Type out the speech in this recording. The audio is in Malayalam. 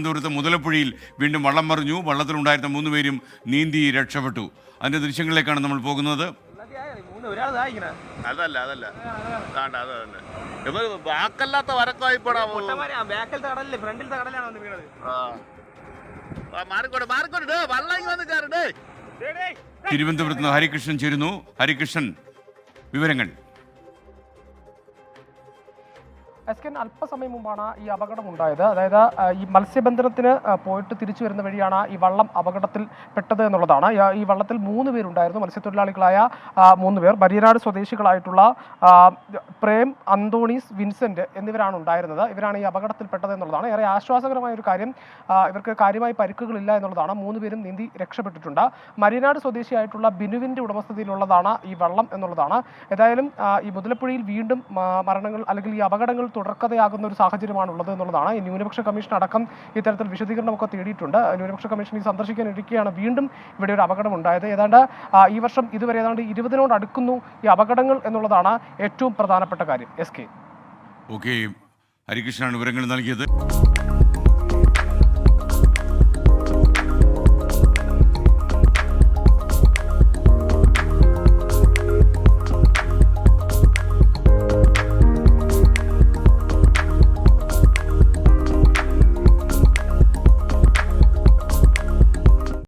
തിരുവനന്തപുരത്ത് മുതലപ്പുഴയിൽ വീണ്ടും വള്ളം മറിഞ്ഞു. വള്ളത്തിലുണ്ടായിരുന്ന മൂന്ന് പേരും നീന്തി രക്ഷപ്പെട്ടു. അതിന്റെ ദൃശ്യങ്ങളിലേക്കാണ് നമ്മൾ പോകുന്നത്. അതല്ല അതല്ല. അതാണ്ട് അത് തന്നെ ഇവർ വാക്കല്ലാത്ത വരക്കായിപ്പോടാ വന്ന് മാറിക്കോട്ടെ മാറിക്കോട്ടെ. കയറണ്ടേ തിരുവനന്തപുരത്ത് നിന്ന് ഹരികൃഷ്ണൻ ചേരുന്നു. ഹരികൃഷ്ണൻ വിവരങ്ങൾ. എസ് കെൻ അല്പസമയം മുമ്പാണ് ഈ അപകടം ഉണ്ടായത് അതായത് ഈ മത്സ്യബന്ധനത്തിന് പോയിട്ട് തിരിച്ചു വരുന്ന വഴിയാണ് ഈ വള്ളം അപകടത്തിൽ പെട്ടത് എന്നുള്ളതാണ്. ഈ- വള്ളത്തിൽ മൂന്ന് പേരുണ്ടായിരുന്നു. മത്സ്യത്തൊഴിലാളികളായ മൂന്ന് പേർ. ബരിയനാട് സ്വദേശികളായിട്ടുള്ള പ്രേം അന്തോണീസ് വിൻസെന്റ് എന്നിവരാണ് ഉണ്ടായിരുന്നത്. ഇവരാണ് ഈ അപകടത്തിൽ പെട്ടത് എന്നുള്ളതാണ്. ഏറെ ആശ്വാസകരമായ ഒരു കാര്യം ഇവർക്ക് കാര്യമായ പരിക്കുകളില്ല എന്നുള്ളതാണ്. മൂന്ന് പേരും നീന്തി രക്ഷപ്പെട്ടിട്ടുണ്ട്. മരിയനാട് സ്വദേശിയായിട്ടുള്ള ബിനുവിന്റെ ഉടമസ്ഥതയിലുള്ളതാണ് ഈ വള്ളം എന്നുള്ളതാണ്. ഏതായാലും ഈ മുതലപ്പുഴയിൽ വീണ്ടും മരണങ്ങൾ അല്ലെങ്കിൽ ഈ അപകടങ്ങൾ തുടർക്കഥയാകുന്ന ഒരു സാഹചര്യമാണ് ഉള്ളത് എന്നുള്ളതാണ് ന്യൂനപക്ഷ കമ്മീഷൻ അടക്കം ഇത്തരത്തിൽ വിശദീകരണമൊക്കെ തേടിയിട്ടുണ്ട്. ന്യൂനപക്ഷ കമ്മീഷൻ ഈ സന്ദർശിക്കാൻ ഇരിക്കുകയാണ് വീണ്ടും ഇവിടെ ഒരു അപകടം ഉണ്ടായത് ഏതാണ്ട് ഈ വർഷം ഇതുവരെ ഏതാണ്ട് ഇരുപതിനോട് അടുക്കുന്നു ഈ അപകടങ്ങൾ എന്നുള്ളതാണ് ഏറ്റവും പ്രധാനപ്പെട്ട കാര്യം. S K. ഓക്കെ. ഹരികൃഷ്ണനാണ് വിവരങ്ങൾ നൽകിയത്.